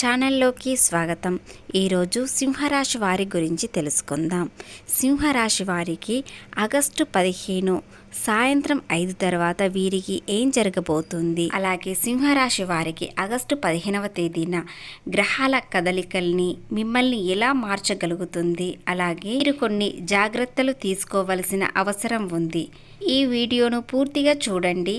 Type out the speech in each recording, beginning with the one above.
ఛానల్లోకి స్వాగతం. ఈరోజు సింహరాశి వారి గురించి తెలుసుకుందాం. సింహరాశి వారికి ఆగస్టు పదిహేను సాయంత్రం ఐదు తర్వాత వీరికి ఏం జరగబోతుంది? అలాగే సింహరాశి వారికి ఆగస్టు పదిహేనవ తేదీన గ్రహాల కదలికల్ని మిమ్మల్ని ఎలా మార్చగలుగుతుంది? అలాగే మీరు కొన్ని జాగ్రత్తలు తీసుకోవలసిన అవసరం ఉంది. ఈ వీడియోను పూర్తిగా చూడండి.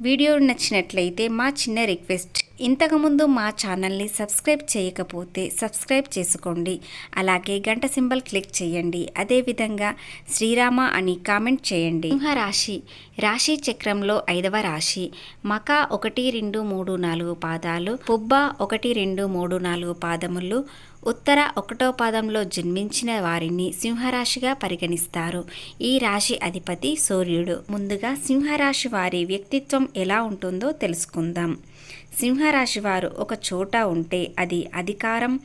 వీడియో నచ్చినట్లయితే మా చిన్న రిక్వెస్ట్ ఇంతకుముందు మా ఛానల్ని సబ్స్క్రైబ్ చేయకపోతే సబ్స్క్రైబ్ చేసుకోండి. అలాగే గంట సింబల్ క్లిక్ చేయండి. అదేవిధంగా శ్రీరామ అని కామెంట్ చేయండి. సింహరాశి. రాశి చక్రంలో ఐదవ రాశి. మక ఒకటి రెండు మూడు నాలుగు పాదాలు. పుబ్బ ఒకటి రెండు మూడు నాలుగు పాదములు. ఉత్తర ఒకటో పాదంలో జన్మించిన వారిని సింహరాశిగా పరిగణిస్తారు. ఈ రాశి అధిపతి సూర్యుడు. ముందుగా సింహరాశి వారి వ్యక్తిత్వం ఎలా ఉంటుందో తెలుసుకుందాం. సింహరాశి వారు ఒక చోట ఉంటే అది అధికారం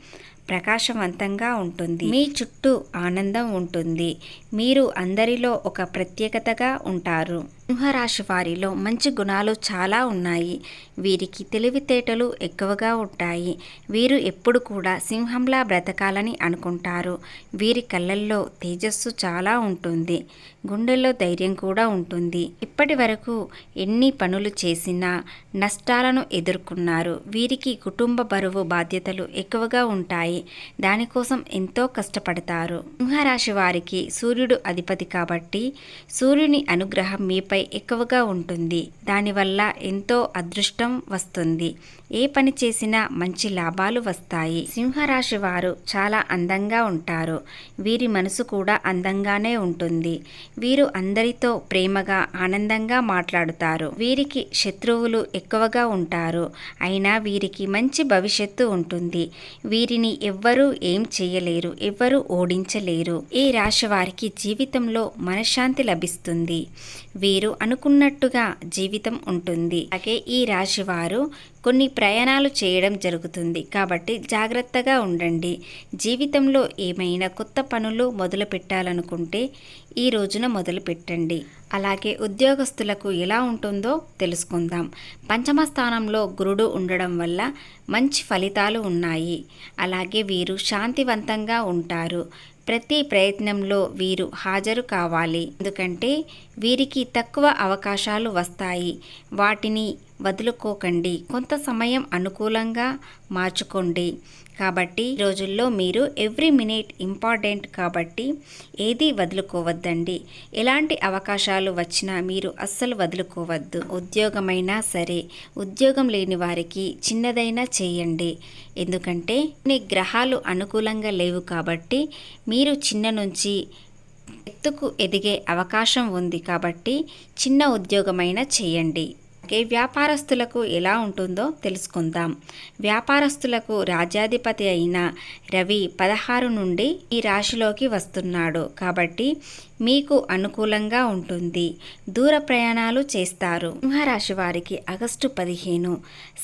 ప్రకాశవంతంగా ఉంటుంది. మీ చుట్టూ ఆనందం ఉంటుంది. మీరు అందరిలో ఒక ప్రత్యేకతగా ఉంటారు. సింహరాశి వారిలో మంచి గుణాలు చాలా ఉన్నాయి. వీరికి తెలివితేటలు ఎక్కువగా ఉంటాయి. వీరు ఎప్పుడు కూడా సింహంలా బ్రతకాలని అనుకుంటారు. వీరి కళ్ళల్లో తేజస్సు చాలా ఉంటుంది. గుండెల్లో ధైర్యం కూడా ఉంటుంది. ఇప్పటి వరకు ఎన్ని పనులు చేసినా నష్టాలను ఎదుర్కొన్నారు. వీరికి కుటుంబ బరువు బాధ్యతలు ఎక్కువగా ఉంటాయి. దానికోసం ఎంతో కష్టపడతారు. సింహరాశి వారికి సూర్యుడు అధిపతి కాబట్టి సూర్యుని అనుగ్రహం మీపై ఎక్కువగా ఉంటుంది. దానివల్ల ఎంతో అదృష్టం వస్తుంది. ఏ పని చేసినా మంచి లాభాలు వస్తాయి. సింహరాశి వారు చాలా అందంగా ఉంటారు. వీరి మనసు కూడా అందంగానే ఉంటుంది. వీరు అందరితో ప్రేమగా ఆనందంగా మాట్లాడుతారు. వీరికి శత్రువులు ఎక్కువగా ఉంటారు. అయినా వీరికి మంచి భవిష్యత్తు ఉంటుంది. వీరిని ఎవ్వరూ ఏం చేయలేరు. ఎవ్వరూ ఓడించలేరు. ఈ రాశి వారికి జీవితంలో మనశ్శాంతి లభిస్తుంది. వీరు అనుకున్నట్టుగా జీవితం ఉంటుంది. అలాగే ఈ రాశి వారు కొన్ని ప్రయాణాలు చేయడం జరుగుతుంది. కాబట్టి జాగ్రత్తగా ఉండండి. జీవితంలో ఏమైనా కొత్త పనులు మొదలు పెట్టాలనుకుంటే ఈ రోజున మొదలు పెట్టండి. అలాగే ఉద్యోగస్తులకు ఎలా ఉంటుందో తెలుసుకుందాం. పంచమ స్థానంలో గురుడు ఉండడం వల్ల మంచి ఫలితాలు ఉన్నాయి. అలాగే వీరు శాంతివంతంగా ఉంటారు. ప్రతి ప్రయత్నంలో వీరు హాజరు కావాలి. ఎందుకంటే వీరికి తక్కువ అవకాశాలు వస్తాయి. వాటిని వదులుకోకండి. కొంత సమయం అనుకూలంగా మార్చుకోండి. కాబట్టి రోజుల్లో మీరు ఎవ్రీ మినిట్ ఇంపార్టెంట్ కాబట్టి ఏది వదులుకోవద్దండి. ఎలాంటి అవకాశాలు వచ్చినా మీరు అస్సలు వదులుకోవద్దు. ఉద్యోగమైనా సరే ఉద్యోగం లేని వారికి చిన్నదైనా చేయండి. ఎందుకంటే మీ గ్రహాలు అనుకూలంగా లేవు కాబట్టి మీరు చిన్న నుంచి ఎత్తుకు ఎదిగే అవకాశం ఉంది కాబట్టి చిన్న ఉద్యోగమైనా చేయండి. అలాగే వ్యాపారస్తులకు ఎలా ఉంటుందో తెలుసుకుందాం. వ్యాపారస్తులకు రాజ్యాధిపతి అయిన రవి పదహారు నుండి ఈ రాశిలోకి వస్తున్నాడు. కాబట్టి మీకు అనుకూలంగా ఉంటుంది. దూర ప్రయాణాలు చేస్తారు. సింహరాశి వారికి ఆగస్టు పదిహేను.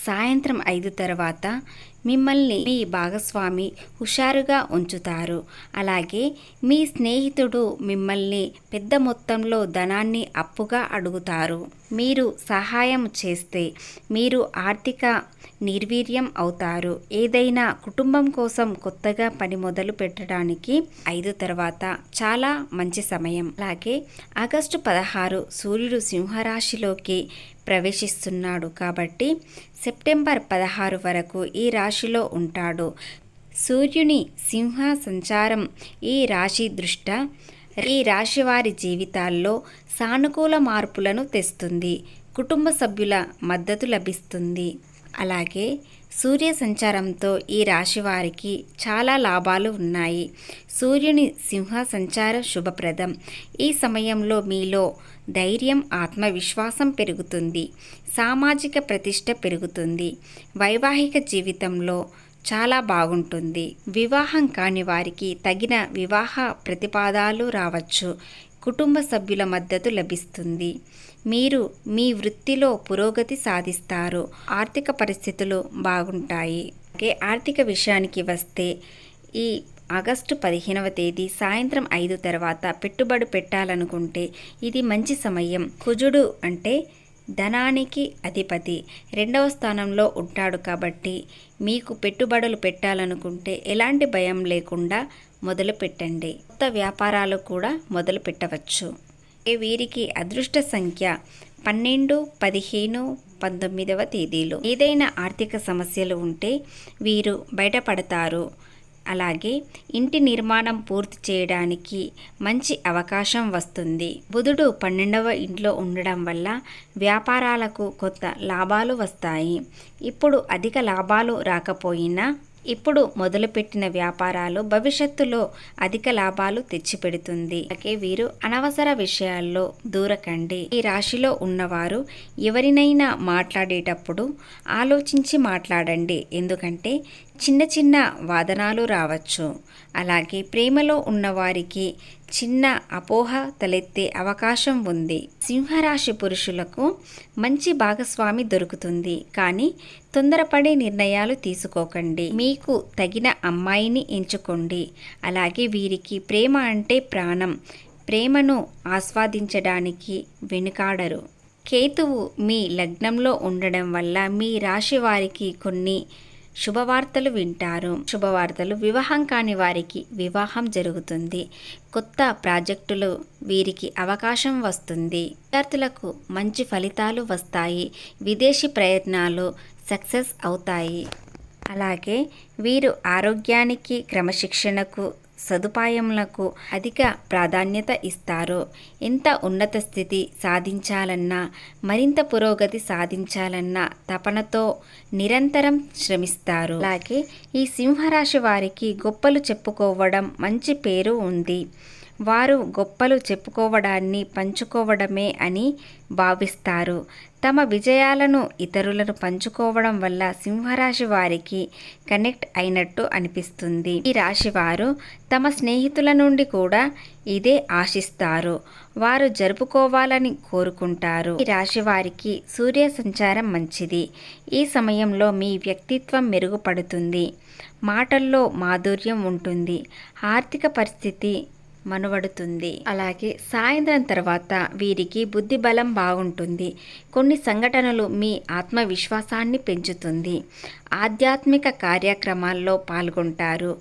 సాయంత్రం ఐదు తర్వాత మిమ్మల్ని మీ భాగస్వామి హుషారుగా ఉంచుతారు. అలాగే మీ స్నేహితుడు మిమ్మల్ని పెద్ద మొత్తంలో ధనాన్ని అప్పుగా అడుగుతారు. మీరు సహాయం చేస్తే మీరు ఆర్థిక నిర్వీర్యం అవుతారు. ఏదైనా కుటుంబం కోసం కొత్తగా పని మొదలు పెట్టడానికి ఐదు తర్వాత చాలా మంచి సమయం. అలాగే ఆగస్టు పదహారు సూర్యుడు సింహరాశిలోకి ప్రవేశిస్తున్నాడు కాబట్టి సెప్టెంబర్ పదహారు వరకు ఈ రాశిలో ఉంటాడు. సూర్యుని సింహ సంచారం ఈ రాశి దృష్ట ఈ రాశి వారి జీవితాల్లో సానుకూల మార్పులను తెస్తుంది. కుటుంబ సభ్యుల మద్దతు లభిస్తుంది. అలాగే సూర్య సంచారంతో ఈ రాశి వారికి చాలా లాభాలు ఉన్నాయి. సూర్యుని సింహ సంచారం శుభప్రదం. ఈ సమయంలో మీలో ధైర్యం ఆత్మవిశ్వాసం పెరుగుతుంది. సామాజిక ప్రతిష్ట పెరుగుతుంది. వైవాహిక జీవితంలో చాలా బాగుంటుంది. వివాహం కాని వారికి తగిన వివాహ ప్రతిపాదాలు రావచ్చు. కుటుంబ సభ్యుల మద్దతు లభిస్తుంది. మీరు మీ వృత్తిలో పురోగతి సాధిస్తారు. ఆర్థిక పరిస్థితులు బాగుంటాయి. అలాగే ఆర్థిక విషయానికి వస్తే ఈ ఆగస్టు పదిహేనవ తేదీ సాయంత్రం ఐదు తర్వాత పెట్టుబడి పెట్టాలనుకుంటే ఇది మంచి సమయం. కుజుడు అంటే ధనానికి అధిపతి. రెండవ స్థానంలో ఉంటాడు కాబట్టి మీకు పెట్టుబడులు పెట్టాలనుకుంటే ఎలాంటి భయం లేకుండా మొదలు పెట్టండి కొత్త వ్యాపారాలు కూడా మొదలు పెట్టవచ్చు ఏ వీరికి అదృష్ట సంఖ్య పన్నెండు పదిహేను పంతొమ్మిదవ తేదీలు. ఏదైనా ఆర్థిక సమస్యలు ఉంటే వీరు బయటపడతారు. అలాగే ఇంటి నిర్మాణం పూర్తి చేయడానికి మంచి అవకాశం వస్తుంది. బుధుడు పన్నెండవ ఇంట్లో ఉండడం వల్ల వ్యాపారాలకు కొత్త లాభాలు వస్తాయి. ఇప్పుడు అధిక లాభాలు రాకపోయినా ఇప్పుడు మొదలుపెట్టిన వ్యాపారాలు భవిష్యత్తులో అధిక లాభాలు తెచ్చిపెడుతుంది. అలాగే వీరు అనవసర విషయాల్లో దూరకండి. ఈ రాశిలో ఉన్నవారు ఎవరినైనా మాట్లాడేటప్పుడు ఆలోచించి మాట్లాడండి. ఎందుకంటే చిన్న చిన్న వాదనాలు రావచ్చు. అలాగే ప్రేమలో ఉన్నవారికి చిన్న అపోహ తలెత్తే అవకాశం ఉంది. సింహరాశి పురుషులకు మంచి భాగస్వామి దొరుకుతుంది. కానీ తొందరపడే నిర్ణయాలు తీసుకోకండి. మీకు తగిన అమ్మాయిని ఎంచుకోండి. అలాగే వీరికి ప్రేమ అంటే ప్రాణం. ప్రేమను ఆస్వాదించడానికి వెనుకాడరు. కేతువు మీ లగ్నంలో ఉండడం వల్ల మీ రాశి వారికి కొన్ని శుభవార్తలు వింటారు. శుభవార్తలు వివాహం కాని వారికి వివాహం జరుగుతుంది. కొత్త ప్రాజెక్టులు వీరికి అవకాశం వస్తుంది. విద్యార్థులకు మంచి ఫలితాలు వస్తాయి. విదేశీ ప్రయత్నాలు సక్సెస్ అవుతాయి. అలాగే వీరు ఆరోగ్యానికి క్రమశిక్షణకు సదుపాయములకు అధిక ప్రాధాన్యత ఇస్తారు ఎంత ఉన్నత స్థితి సాధించాలన్నా మరింత పురోగతి సాధించాలన్నా తపనతో నిరంతరం శ్రమిస్తారు. అలాగే ఈ సింహరాశి వారికి గొప్పలు చెప్పుకోవడం మంచి పేరు ఉంది. వారు గొప్పలు చెప్పుకోవడాన్ని పంచుకోవడమే అని భావిస్తారు. తమ విజయాలను ఇతరులను పంచుకోవడం వల్ల సింహరాశి వారికి కనెక్ట్ అయినట్టు అనిపిస్తుంది. ఈ రాశి వారు తమ స్నేహితుల నుండి కూడా ఇదే ఆశిస్తారు. వారు జరుపుకోవాలని కోరుకుంటారు. ఈ రాశి వారికి సూర్య సంచారం మంచిది. ఈ సమయంలో మీ వ్యక్తిత్వం మెరుగుపడుతుంది. మాటల్లో మాధుర్యం ఉంటుంది. ఆర్థిక పరిస్థితి మనువడుతుంది. అలాగే సాయంత్రం తర్వాత వీరికి బుద్ధి బలం బాగుంటుంది. కొన్ని సంఘటనలు మీ ఆత్మవిశ్వాసాన్ని పెంచుతుంది. ఆధ్యాత్మిక కార్యక్రమాల్లో పాల్గొంటారు.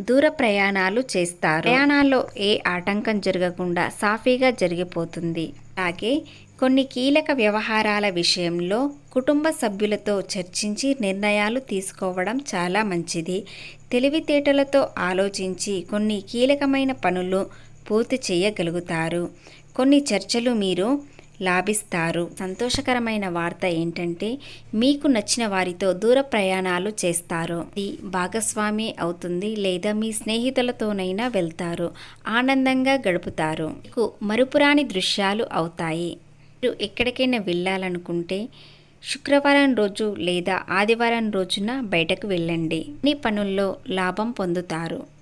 దూర ప్రయాణాలు చేస్తారు. ప్రయాణాల్లో ఏ ఆటంకం జరగకుండా సాఫీగా జరిగిపోతుంది. అలాగే కొన్ని కీలక వ్యవహారాల విషయంలో కుటుంబ సభ్యులతో చర్చించి నిర్ణయాలు తీసుకోవడం చాలా మంచిది. తెలివితేటలతో ఆలోచించి కొన్ని కీలకమైన పనులు పూర్తి చేయగలుగుతారు. కొన్ని చర్చలు మీరు లాభిస్తారు. సంతోషకరమైన వార్త ఏంటంటే మీకు నచ్చిన వారితో దూర ప్రయాణాలు చేస్తారు. ఇది భాగస్వామి అవుతుంది లేదా మీ స్నేహితులతోనైనా వెళ్తారు. ఆనందంగా గడుపుతారు. మీకు మరుపురాని దృశ్యాలు అవుతాయి. మీరు ఎక్కడికైనా వెళ్ళాలనుకుంటే శుక్రవారం రోజు లేదా ఆదివారం రోజున బయటకు వెళ్ళండి. మీ పనుల్లో లాభం పొందుతారు.